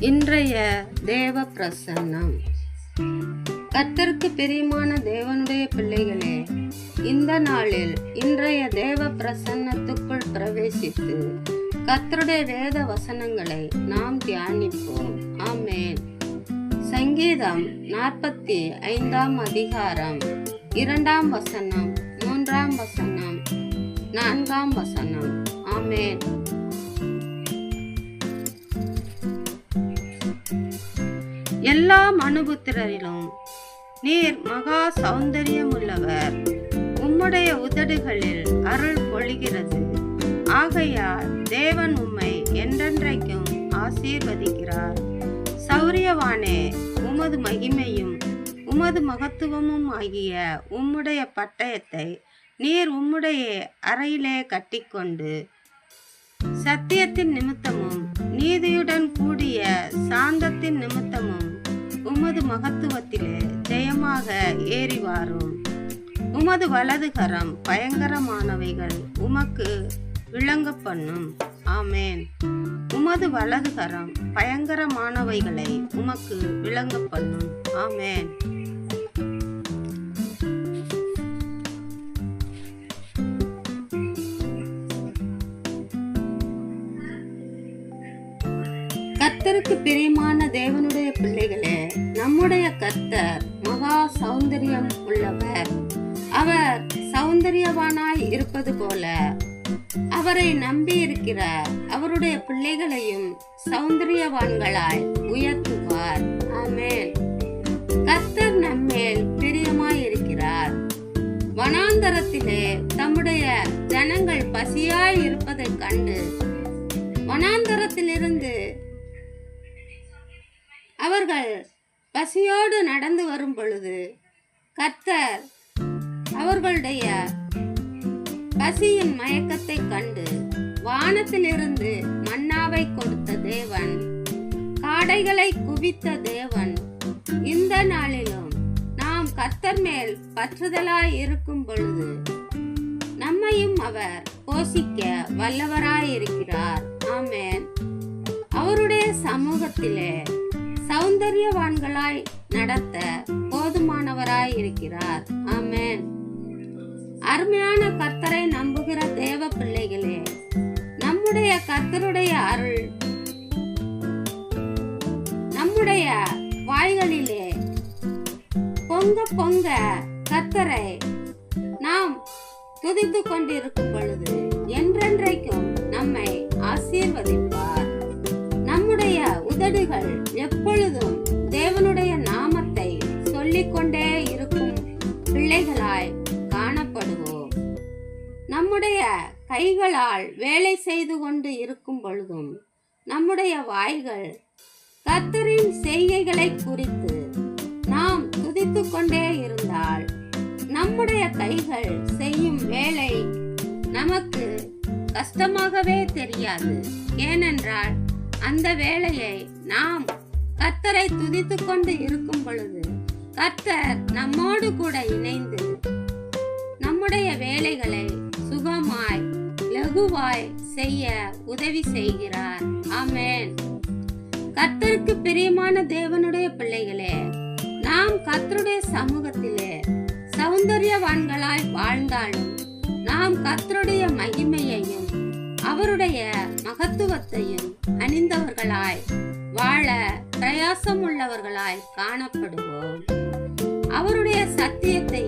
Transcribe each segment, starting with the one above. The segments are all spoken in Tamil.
இன்றைய தேவ பிரசன்னம் கத்தருக்கு பிரியமான தேவனுடைய பிள்ளைகளே இந்த நாளில் இன்றைய தேவ பிரசன்னத்துக்குள் பிரவேசித்து கத்தருடைய வேத வசனங்களை நாம் தியானிப்போம். ஆமேன். சங்கீதம் நாற்பத்தி ஐந்தாம் அதிகாரம் இரண்டாம் வசனம் மூன்றாம் வசனம் நான்காம் வசனம். ஆமேன். எல்லா மனுபுத்திரரிலும் நீர் மகா சௌந்தரியமுள்ளவர். உம்முடைய உதடுகளில் அருள் பொழிகிறது. ஆகையால் தேவன் உம்மை என்றென்றைக்கும் ஆசீர்வதிக்கிறார். சௌரியவானே உமது மகிமையும் உமது மகத்துவமும் ஆகிய உம்முடைய பட்டயத்தை நீர் உம்முடைய அறையிலே கட்டிக்கொண்டு சத்தியத்தின் நிமித்தமும் நீதியுடன் கூடிய சாந்தத்தின் நிமித்தமும் உமது மகத்துவத்திலே ஜெயமாக ஏறி வாரும் உமது வலதுகரம் பயங்கரமானவைகள் உமக்கு விளங்க பண்ணும். ஆமேன். உமது வலதுகரம் பயங்கரமானவைகளை உமக்கு விளங்க பண்ணும். ஆமேன். கர்த்தருக்கு பிரியமான தேவனுடைய நம்முடைய கர்த்தர் மகா சௌந்தரியம் உள்ளவர். அவர் சௌந்தரியவானாய் இருப்பது போல அவரை நம்பி இருக்கிற அவருடைய பிள்ளைகளையும் சௌந்தரியவான்களாய் உயர்த்துவார். ஆமேன். கர்த்தர் நம்மேல் பிரியமாய் இருக்கிறார் வனாந்தரத்திலே தம்முடைய ஜனங்கள் பசியாய் இருப்பதைக் கண்டு வனாந்தரத்திலிருந்து அவர்கள் பசியோடு நடந்து வரும் பொழுது கர்த்தர் அவர்களுடைய பசியின் மயக்கத்தை கண்டு வானத்திலிருந்து மன்னாவை கொடுத்த தேவன் காடைகளை குவித்த தேவன் இந்த நாளிலும் நாம் கர்த்தர் மேல் பற்றுதலாய் இருக்கும் பொழுது நம்மையும் அவர் போஷிக்க வல்லவராய் இருக்கிறார் ஆமேன். அவருடைய சமூகத்திலே சௌந்தரியவான்களாய் நடத்த போதுமானவராய் இருக்கிறார். ஆமேன். அருமையான கர்த்தரை நம்புகிற தேவ பிள்ளைகளே நம்முடைய கர்த்தருடைய அருள் நம்முடைய வாய்களிலே பொங்க பொங்க கர்த்தரை நாம் துதித்து கொண்டிருக்கும் பொழுது என்றென்றைக்கும் நம்மை நம்முடைய கைகளால் வேலை செய்து கொண்டு இருக்கும் பொழுதும் நம்முடைய வாய்கள் கத்தரின் செய்கைகளை குறித்து நாம் துதித்து கொண்டே இருந்தால் நம்முடைய கைகள் செய்யும் வேலை நமக்கு கஷ்டமாகவே தெரியாது. ஏனென்றால் அந்த வேலையை நாம் கத்தரை துதித்து கொண்டு இருக்கும் பொழுது கத்தர் நம்மோடு கூட இணைந்து செய்ய உதவி செய்கிறார். ஆமேன். கர்த்தருக்கு பிரியமான தேவனுடைய பிள்ளைகளே நாம் கர்த்தருடைய சமூகத்திலே சௌந்தரியவான்களாய் வாழ்ந்தாலும் நாம் கர்த்தருடைய மகிமையையும் அவருடைய மகத்துவத்தையும் அணிந்தவர்களாய் வாழ பிரயாசம் உள்ளவர்களாய் காணப்படுவோம். அவருடைய சத்தியத்தை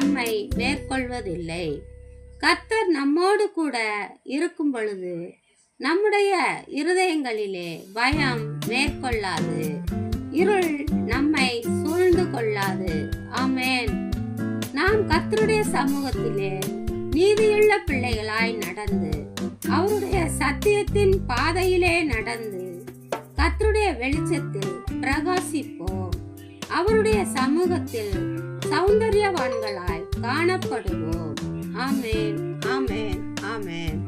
நம்மை மேற்கொள்வதில்லை. கர்த்தர் நம்மோடு கூட இருக்கும் பொழுது நம்முடைய இருதயங்களிலே பயம் மேற்கொள்ளாது. இருள் நம்மை சூழ்ந்து கொள்ளாது. ஆமேன். நாம் கர்த்தருடைய சமூகத்திலே நீதியுள்ள பிள்ளைகளாய் நடந்து அவருடைய சத்தியத்தின் பாதையிலே நடந்து கர்த்தருடைய வெளிச்சத்தில் பிரகாசிப்போம். அவருடைய சமூகத்தில் சௌந்தரியவான்களாய் காணப்படுவோம். ஆமேன் ஆமேன் ஆமேன்.